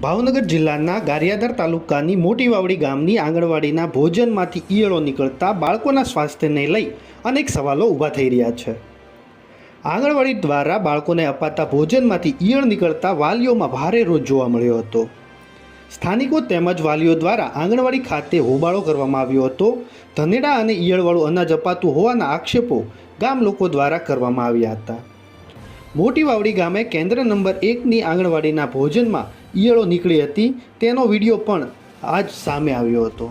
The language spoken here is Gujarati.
ભાવનગર જિલ્લાના ગારિયાધાર તાલુકાની મોટી વાવડી ગામની આંગણવાડીના ભોજનમાંથી ઈયળો નીકળતા બાળકોના સ્વાસ્થ્યને લઈ અનેક સવાલો ઊભા થઈ રહ્યા છે. આંગણવાડી દ્વારા બાળકોને અપાતા ભોજનમાંથી ઈયળ નીકળતા વાલીઓમાં ભારે રોજ જોવા મળ્યો હતો. સ્થાનિકો તેમજ વાલીઓ દ્વારા આંગણવાડી ખાતે હોબાળો કરવામાં આવ્યો હતો. ધનેડા અને ઈયળવાળું અનાજ અપાતું હોવાના આક્ષેપો ગામ લોકો દ્વારા કરવામાં આવ્યા હતા. મોટી વાવડી ગામે કેન્દ્ર નંબર એકની આંગણવાડીના ભોજનમાં ઈયળો નીકળી હતી તેનો વીડિયો પણ આજ સામે આવ્યો હતો.